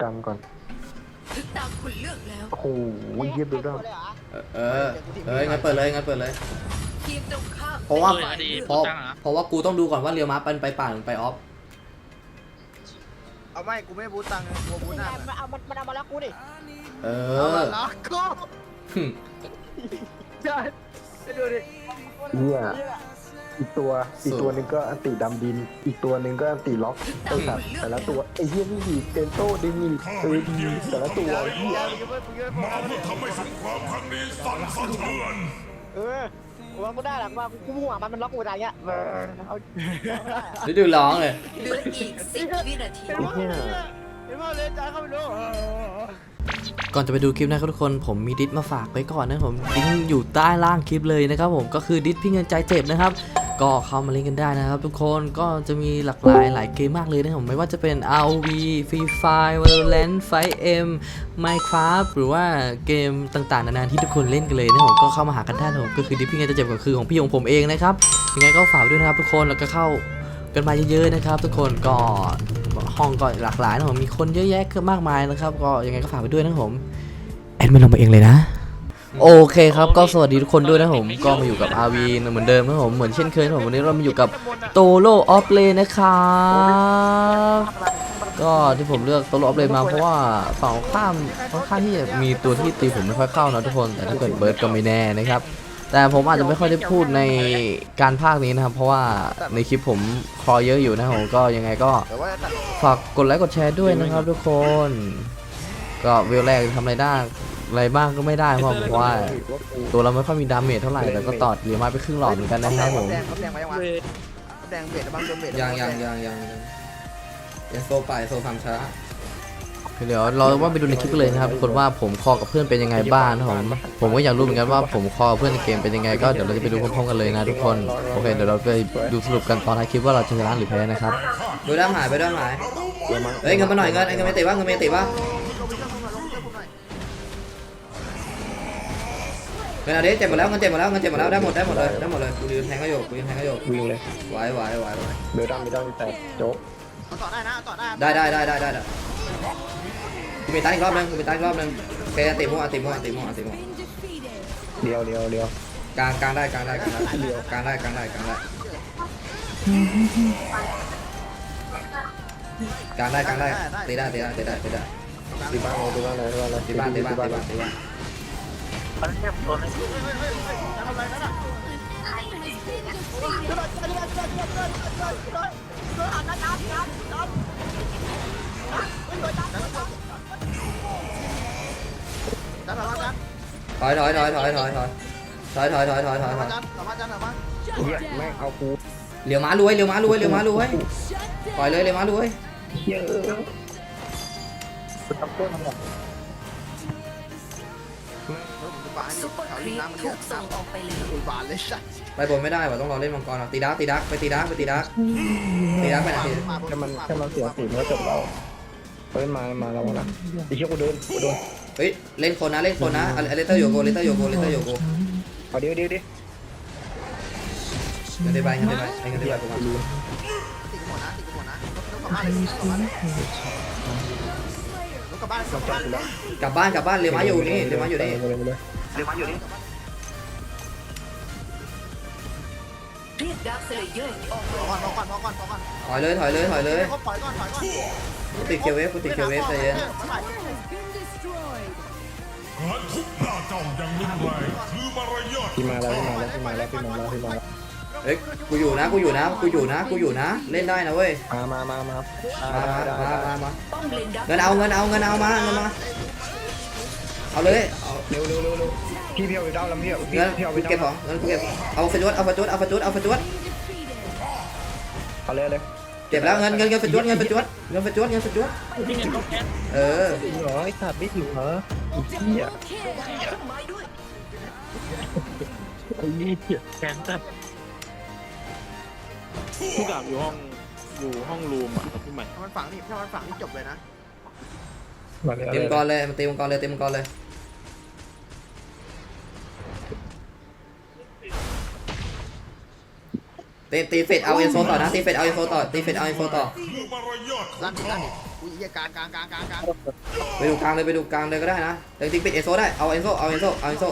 กลางก่อนถึงตามคุณเลือกแล้ว โอ้โหเยี่ยมดูด้าเลยเหรอเออเอองั้นเปิดเลยงั้นเปิดเลย ทีมตรงข้ามเพราะว่าป็นฝ่ยลือกเพราะเพราะว่ากูต้องดูก่อนว่าเรียวม้าเป็นไปป่าหรือไปออฟเอาไม่กูไม่บูตตังค์กูบูตหน้ามันเอามันมันเอามาแล้วกูดิเอเอาอมาล็อกกูหึใช่ไปดูดิเนี่ย อีกตัวอีกตัวหนึ่งก็อันติดำดิน อีกตัวหนึ่งก็อันติล็อกไอ้สัตว์แต่ละตัวไอ้เหี้ยนี่ดีเตนโต้ดิมีเออดีแต่ละตัวเหี้ยมาเพื่อทำให้สงครามครั้งนี้สั่นสะเทือนเออกูว่ากูได้หรอกว่ากูหัวมันมันล็อกกูอะไรเงี้ยเออเอาดูดูร้องเลยเหลืออีกสิบวินาทีไอ้เหี้ยเห็นว่าเลยจ้าเข้าไปดูก่อนจะไปดูคลิปนะครับทุกคนผมมีดิสมาฝากไว้ก่อนนะผมลิงก์อยู่ใต้ล่างคลิปเลยนะครับผมก็คือดิสพี่เงินใจเจ็บนะครับ ก็เข้ามาเล่นกันได้นะครับ ทุกคนก็จะมีหลากหลายหลายเกมมากเลยนะผมไม่ว่าจะเป็น ROV Free Fire Valorant Fight M Minecraft หรือว่าเกมต่างๆนานาที่ทุกคนเล่นกันเลยนะผมก็เข้ามาหากันได้นะผมก็คือดิพี่เงินใจเจ็บก็คือของพี่ของผมเองนะครับยังไงก็ฝากไว้ด้วยนะครับทุกคนแล้วก็เข้ากันมาเยอะๆนะครับ ทุกคนก็ห้องก็หลากหลายนะผมมีคนเยอะแยะมากมายนะครับ ก็ยังไงก็ฝากไว้ด้วยนะผมแอดมินลงมาเองเลยนะ โอเคครับก็สวัสดีทุกคนด้วยนะครับผมก็มาอยู่กับ RV เหมือนเดิมนะครับผมเหมือนเช่นเคยนะครับผมวันนี้เรามาอยู่กับโตโลออฟเลนนะครับก็ที่ผมเลือกโตโลออฟเลนมาเพราะว่าฝั่งข้ามค่อนข้างที่จะมีตัวที่ตีผมไม่ค่อยเข้านะทุกคนแต่ถ้าเกิดเบิร์ดก็ไม่แน่นะครับแต่ผมอาจจะไม่ค่อยได้พูดในการภาคนี้นะครับ เพราะว่าในคลิปผมคอเยอะอยู่นะครับผมก็ยังไงก็แต่ว่าตัดฝากกดไลค์กดแชร์ด้วยนะครับ ทุกคน ก็เวลแรกทำอะไรได้ อะไรบ้างก็ไม่ได้เพราะเพราะว่า ตัวเราไม่ค่อยมีดาเมจเท่าไหร่แต่ก็ตอดเหรียญมาไปครึ่งหลอดเหมือนกันนะครับผมแดงเขาแดงไปยังวะแดงเบ็ดบ้างโดนเบ็ดยังยังยังยังยังโซไปโซฟังช้าเดี๋ยวเราว่าไปดูในคลิปกันเลยนะครับทุกคนว่าผมคอกับเพื่อนเป็นยังไงบ้างนะครับผมผมก็อยากรู้เหมือนกันว่าผมคอกับเพื่อนในเกมเป็นยังไงก็เดี๋ยวเราจะไปดูพร้อมๆกันเลยนะทุกคนโอเคเดี๋ยวเราไปดูสรุปกันตอนท้ายคลิปว่าเราจะชนะหรือแพ้นะครับดูด้ามหายไปด้ามหายเฮ้ยเงินมาหน่อยเงินเงินไม่ติดว่าเงินไม่ติดว่า เงินเอาดิเจ็บหมดแล้วเงินเจ็บหมดแล้วเงินเจ็บหมดแล้วได้หมดได้หมดเลยได้หมดเลยกูยืนแทงก็โยกกูยืนแทงก็โยกวิ่งเลยไหวไหวไหวไหวเบลดัมไม่ได้แต่โจ๊กเอาต่อได้นะเอาต่อได้ได้ได้ได้ได้ได้ได้กูมีตายอีกรอบนึงกูมีตายอีกรอบนึงโอเคติมั่วติมั่วติมั่วติมั่วเดียวเดียวเดียวกลางกลางได้กลางได้กลางได้กลางได้กลางได้กลางได้กลางได้กลางได้ตีได้ตีได้ตีได้ตีได้ที่บ้านเลยที่บ้านเลยที่บ้านเลยตีบ้านตีบ้านตีบ้าน ตีบ้านจ้าถอยมาจ้าถอยถอยถอยถอยถอยถอยถอยถอยถอยถอยถอยถถออยยมาจ้าถอยมาจ้าถอยมาเหี้ยแม่งเอากูเหลียวม้ารวยเหลียวม้ารวยเหลียวม้ารวยปล่อยเลยเหลียวม้ารวยเหี้ยเออทำตัวทำแบบ บานซุปเปอร์ครีปน้ำมันถูกส่งออกไปแล้วบานเลยสัตว์ไปบนไม่ได้ว่ะต้องรอเล่นมังกรอะตีดักตีดักไปตีดักไปตีดักตีดักไปไหนตีแค่มันแค่มันเสียสีมันก็จบแล้วเฮ้ยมามาแล้วนะไอ้เชี่ยกูโดนกูโดนเฮ้ยเล่นคนนะเล่นคนนะอเลเตอร์โยโกเลเตอร์โยโกเลเตอร์โยโกเอาเดี๋ยวเดี๋ยวเดี๋ยวเงินได้ใบเงินได้ใบเงินได้เหี้ใบยกูกูมาลืมติดกันหมดนะติดกันหมดนะต้องกลับบ้านเลยต้องกลับบ้านเลยต้องกลับบ้านกลับบ้านกลับบ้านเรียวม้าอยู่นี่เรียวม้าอยู่นี่ เลยเลยเร็วมาอยู่นี่เรียกดาร์คเซเลเยอร์ออกพอก่อนพอก่อนพอก่อนพอก่อนถอยเลยถอยเลยถอยเลยเขาปล่อยก่อนปล่อยก่อนกูติดเคียวเวฟกูติดเคียวเวฟใจเย็นการทุบหน้าเจ้าอย่างรุนแรงคือมารยาทพี่มาแล้วพี่มาแล้วพี่มาแล้วพี่มาแล้วพี่มาแล้วเฮ้ยกูอยู่นะกูอยู่นะกูอยู่นะกูอยู่นะ เล่นได้นะเว้ยมามามามามามาได้มาได้มามาป้อมเลนดาร์เงินเอาเงินเอาเงินเอามาเงินมาเอาเลย เร็วเร็วเร็วเร็วพี่เพียวไปเด้าแล้วพี่พี่เงินเพียวไปกูเก็บขเด้าองเงินกูเก็บเอาฟจุดเอาฟจุดเอาฟจุดเอาฟจุดเอาเลยเลยเก็บแล้วเงินเงินเงินฟจุดเงินฟจุดเงินฟจุดเงินฟจุดเออถึงเหรอไอ้สัตว์ไม่ถึงเหรอไอ้เหี้ยไม้ด้วไอ้เหี้ยแกนแต่ผู้กำกับอยู่ห้องอยู่ห้องรูมอะพี่ใหม่ถ้ามันฝังนี่ถ้ามันฝังนี่จบเลยนะมาเลยเต็มกรเลยมันเต็มกรเลยเต็มกรเลย ตีตีเฟดเอาเอ็นโซต่อนะตีเฟดเอาเอ็นโซต่อตีเฟดเอาเอ็นโซต่อลั่นดิลั่นดิอุ้ยเหี้ยกลางกลางกลางกลางกลางไปดูกลางเลยไปดูกลางเลยก็ได้นะแต่จริงปิดเอโซได้เอาเอโซเอาเอโซเอาเอโซ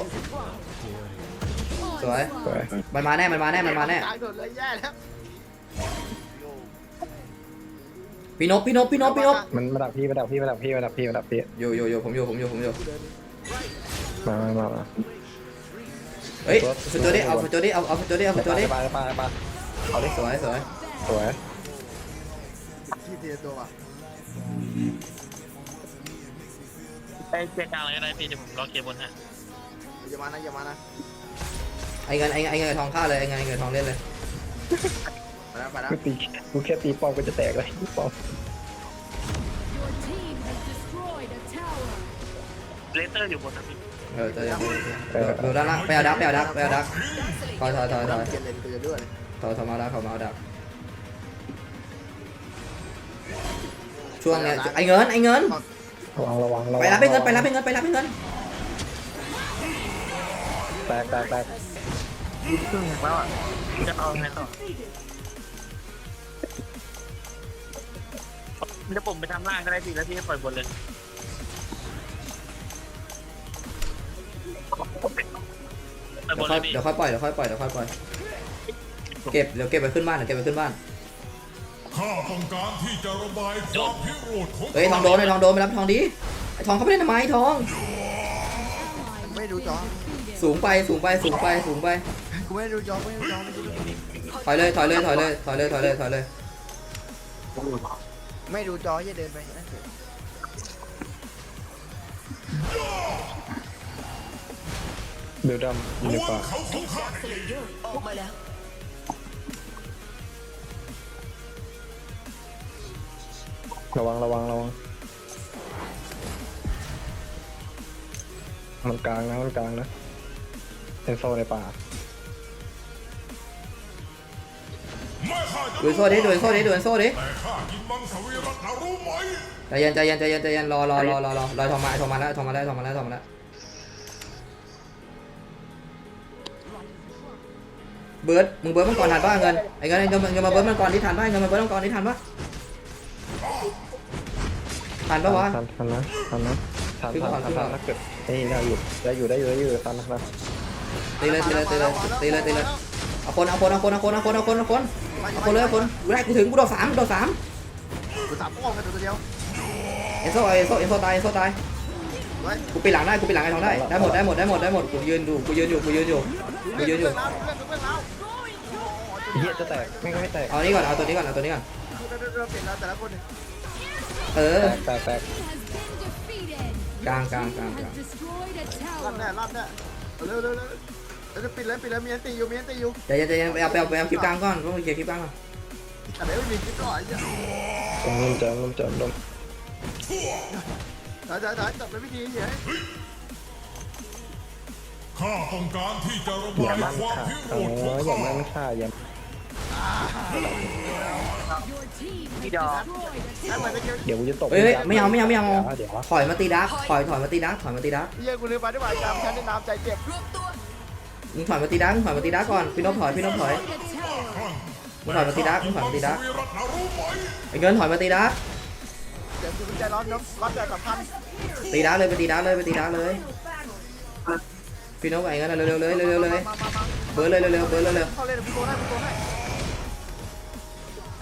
สวยสวยมันมาแน่มันมาแน่มันมาแน่กลางโดดเลยแย่แล้วพี่นพพี่นพพี่นพพี่นพมันมาดักพี่มาดักพี่มาดักพี่มาดักพี่มาดักพี่อยู่อยู่อยู่ผมอยู่ผมอยู่ผมอยู่มามามาเฮ้ยฟิโจดิเอาฟิโจดิเอาเอาฟิโจดิเอาฟิโจดิไปไปไป เอาดิสวยสวยสวยที่เทียตัวว่ะไอ้เกียร์กลางอะไรก็ได้พี่เดี๋ยวผมล็อกเกียร์บนฮะอย่ามานะอย่ามานะไอ้เงินไอ้เงินไอ้เงินทองฆ่าเลยไอ้เงินไอ้เงินทองเล่นเลยไปแล้วไปแล้วกูตีกูแค่ตีป้อมก็จะแตกเลยป้อม Your team has destroyed a tower. เลเตอร์อยู่บนนะพี่เออเจอดูด้านล่างไปเอาดักไปเอาดักไปเอาดักถอยถอยถอยถอยเกียร์เลนเกียร์ด้วยถอย ถอยมาดักถอยมาดัก ช่วงเนี้ยไอเงินไอเงิน ระวังระวังระวังไปรับไอ้เงินไปรับไอ้เงินไปรับไอ้เงิน แตกแตกแตกครึ่งแล้วอะจะเอาไงต่อเดี๋ยวผมไปทำล่างก็ได้พี่แล้วพี่ปล่อยบนเลยปล่อยบเดี๋ยวยพี่เดี๋ยวค่อยปล่อยเดี๋ยวค่อยปล่อยเดี๋ยวค่อยปล่อย เก็บเดี๋ยวเก็บไปขึ้นบ้านเดี๋ยวเก็บไปขึ้นบ้านข้าต้องการที่จะระบายความพิโรธของเฮ้ยทองโดนไอ้ทองโดนไปรับทองดีไอ้ทองเขาไม่ได้ทำไมทอง ไม่ดูจอสูงไปสูงไปสูงไปสูงไปกูไม่ดูจอไม่ดูจอไม่ดูถอยเลยถอยเลยถอยเลยถอยเลยถอยเลยถอยเลยไม่ดูจออย่าเดินไปนั่นเถอะเดือดดำอยู่ในป่าเขาของข้าสเลเยอร์ออกมาแล้ว ระวังระวังระวังมันกลางนะมันกลางนะเซนโซในป่าดูโซ่ดิดูโซ่ดิดูโซ่ดิใจเย็นใจเย็นใจเย็นใจเย็นรอรอรอรอรอรอทองมาทองมาแล้วทองมาแล้วทองมาแล้วทองมาแล้วเบิร์ดมึงเบิร์ดมันก่อนทันป่ะเงินไอ้เงินไอ้เงินเงินมาเบิร์ดมันก่อนที่ทันป่ะเงินมาเบิร์ดมันก่อนที่ทันป่ะ ทันป่ะวะ ทันทันนะทันนะทันขึ้นทันก่อนทัขึ้นนก่อนถ้าเกิดนี่ได้อยู่ได้อยู่ได้อยู่ได้อยู่ทันนะครับตีเลยตีเลยตีเลยตีเลยตีเลยเอาคนเอาคนเอาคนเอาคนเอาคนเอาคนเอาคนเอาคนเลยเอาคนกูได้กูถึงกูโดดสามกูโดดสามกูสามป้องกันตัวเดียวเอ็นโซ่เอ็นโซ่เอ็นโซ่ตายเอ็นโซ่ตายไว้กูปีนหลังได้กูปีนหลังไอ้ทองได้ได้หมดได้หมดได้หมดได้หมดกูยืนอยู่กูยืนอยู่กูยืนอยู่กูยืนอยู่เรื่องเรื่องเรื่องแล้วเฮียจะแตกไม่ไม่แตกเอานี้ก่อนเอาตัวนี้ก่อนเอาตัวนี้ก่อนเรื่องเรื่องเปลี่ยนแล้วแต่ละคน เออ แตกแตกแตก Has been defeated. กลางกลางกลาง Has กลาง destroyed a ลั่นแน่ tower. ลั่นแน่เร็วเร็วเร็วเร็วปิดเลยปิดเลยมีอันตีอยู่มีอันตีอยู่ใจเย็นใจเย็นไปเอาไปเอาไปเอาคลิปกลางก่อนต้องเคลียร์คลิปกลางก่อนแต่เดี๋ยวไม่มีคลิปก่อนจ้ะตรงนู้นจะนู้นจะลมถ่ายถ่ายถ่ายจับเป็นวิธีเฉยข้าต้องการที่จะระอย่าบายมันความค่ะพิเอโรธของออย่ามันค่ะอย่า Your team has destroyed a นั่น tower. มันไม่เกี่ยวเดี๋ยวกูจะตกเฮ้ยเฮ้ยไม่เอาไม่เอาไม่เอา เดี๋ยววะถอยมาตีดักถอยถอยมาตีดักถอยมาตีดักเยี่ยกูลืมไปด้วยว่าจำฉันได้น้ำใจเจ็บรวมตัวมึงถอยมาตีดักมึงถอยมาตีดักก่อนพี่นพถอยพี่นพถอย Destroyed a tower. มึงถอยมาตีดักมึงถอยมาตีดักสวิรัตนะรู้ไหมไอ้เงินถอยมาตีดักเจ็บคือใจร้อนน้ำร้อนใจสำคัญตีดักเลยไปตีดักเลยไปตีดักเลยพี่นพไอ้เงินเร็วๆเลยเร็วๆเลยมามามาเบิร์ดเลยเร็วๆเบิร์ดเร็วเข้าเล่นพี่โกให้พี่โกให้ๆไ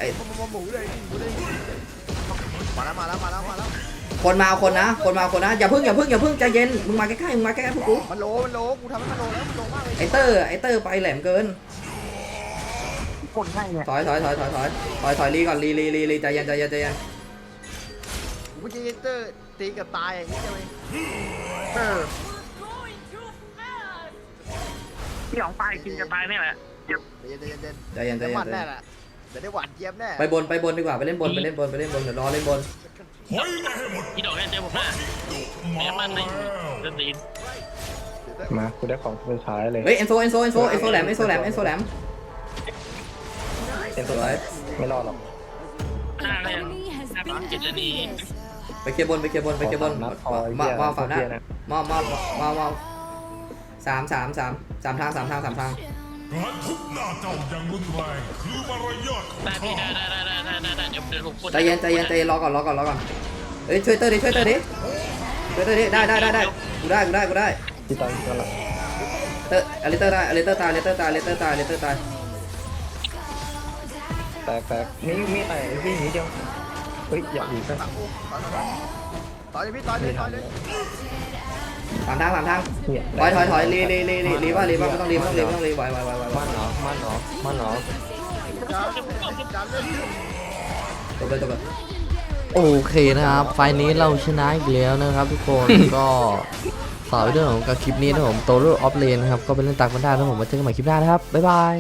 อ้หมูหมูเลยหมูเลยมาแล้วมาแล้วมาแล้วมาแล้วคนมาเอาคนนะ คนมาเอาคนนะ อย่าพึ่งอย่าพึ่งอย่าพึ่งใจเย็น มึงมาใกล้ๆ มึงมาใกล้ๆพวกกู มันโลมันโลกูทำให้มันโลแล้วมันโลมากเลยไอเตอร์ไอเตอร์ไปแหลมเกินคนให้เนี่ยถอยถอยถอยถอยถอยถอยถอยรีก่อนรีรีรีรีใจเย็นใจเย็นใจเย็นกูจะยิงเตอร์ตีกับตายอย่างนี้เลยเออพี่ของตายกินจะตายเนี่ยแหละเย็นเย็นเย็นใจเย็นใจได้เย็หวานนใจแน่เย็นแหละ เดี๋ยวได้หวานเจี๊ยบแน่ไปบนไปบนดีกว่าไปเล่นบนไปเล่นบนไปเล่นบนเดี๋ยวรอเล่นบนถอยมาให้หมดพี่ดอกเนี่ยเจอผมหน้ามาแอบมันในแล้วเดินตีนมากูได้ของสุดท้ายเลยเฮ้ยเอนโซเอนโซเอนโซเอนโซแหลมเอนโซแหลมเอนโซแหลมเป็นสุดท้ายไม่รอดหรอกหน้าเนี่ย Enemy has หน้า been เจ็ดจะหนี defeated. ไปเคลียร์บนไปเคลียร์บนไปเคลียร์บนนัดพอมามาฝั่งหน้าเหี้ยนะมามามามาสามสามสามสามทางสามทางสามทาง การทุบหน้าเจ้าอย่างรุนแรงคือมารยาทของได้พี่ข้าได้ได้ได้ได้ได้ได้เดี๋ยวเดี๋ยวผมกดใจเย็นใจเย็นใจเย็นรอก่อนรอก่อนรอก่อนเอ้ยช่วยเตอร์ดิช่วยเตอร์ดิช่วยเตอร์ดิได้ได้ได้ได้กูได้กูได้กูได้ที่ตายก็ละเตอร์อลิเตอร์ได้อลิเตอร์ตายอลิเตอร์ตายอลิเตอร์ตายอลิเตอร์ตายแตกแตกนี่มีไอ้วิ่งนิดเดียวเฮ้ยอย่าอีกนะต่อยพี่ต่อยเลยต่อยเลย สามทางสามทางเนี่ยถอยถอยถอยรีรีรีรีรีว่ารีว่าไม่ต้องรีไม่ต้องรีไม่ต้องรีไหวไหวไหวไหวไหวมันเหรอมันเหรอมันเหรอจบเลยจบเลยโอเคนะครับ ไฟล์นี้เราชนะอีกแล้วนะครับทุกคนก็ฝากไว้ด้วยของกับคลิปนี้นะครับผมโตโร่ออฟเลนนะครับ ก็ไปเล่นตักมันได้นะครับผมมาเจอกันใหม่คลิปหน้านะครับ บ๊ายบาย